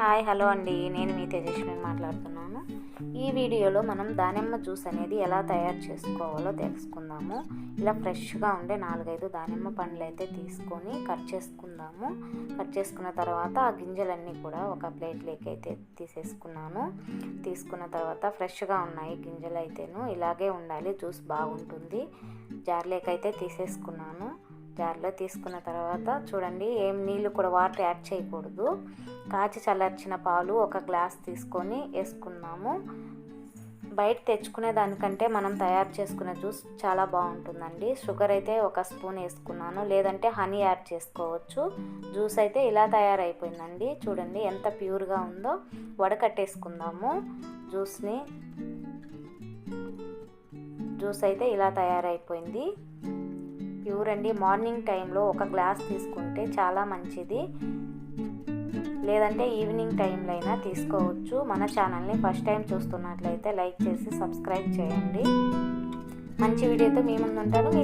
Hi hello అండి. నేను మీ తేజస్విని మాట్లాడుతున్నాను. ఈ వీడియోలో మనం దానిమ్మ జ్యూస్ అనేది ఎలా తయారు చేసుకోవాలో తెలుసుకుందాము. ఇలా ఫ్రెష్గా ఉండే నాలుగైదు దానిమ్మ పండ్లు అయితే తీసుకొని కట్ చేసుకుందాము. కట్ చేసుకున్న తర్వాత ఆ గింజలన్నీ కూడా ఒక ప్లేట్లోకి అయితే తీసేసుకున్నాను. తీసుకున్న తర్వాత ఫ్రెష్గా ఉన్నాయి గింజలు అయితేను. ఇలాగే ఉండాలి జ్యూస్ బాగుంటుంది. జార్లోకి అయితే తీసేసుకున్నాను. జార్లో తీసుకున్న తర్వాత చూడండి ఏం నీళ్ళు కూడా వాటర్ యాడ్ చేయకూడదు. కాచి చల్లార్చిన పాలు ఒక గ్లాస్ తీసుకొని వేసుకున్నాము. బయట తెచ్చుకునే దానికంటే మనం తయారు చేసుకునే జ్యూస్ చాలా బాగుంటుందండి. షుగర్ అయితే ఒక స్పూన్ వేసుకున్నాను. లేదంటే హనీ యాడ్ చేసుకోవచ్చు. జ్యూస్ అయితే ఇలా తయారైపోయిందండి. చూడండి ఎంత ప్యూర్గా ఉందో వడకట్టేసుకుందాము జ్యూస్ని. జ్యూస్ అయితే ఇలా తయారైపోయింది. ప్యూర్ అండి. మార్నింగ్ టైంలో ఒక గ్లాస్ తీసుకుంటే చాలా మంచిది. లేదంటే ఈవినింగ్ టైంలో అయినా తీసుకోవచ్చు. మన ఛానల్ని ఫస్ట్ టైం చూస్తున్నట్లయితే లైక్ చేసి సబ్స్క్రైబ్ చేయండి. మంచి వీడియోతో మీ ముందు ఉంటాను మీ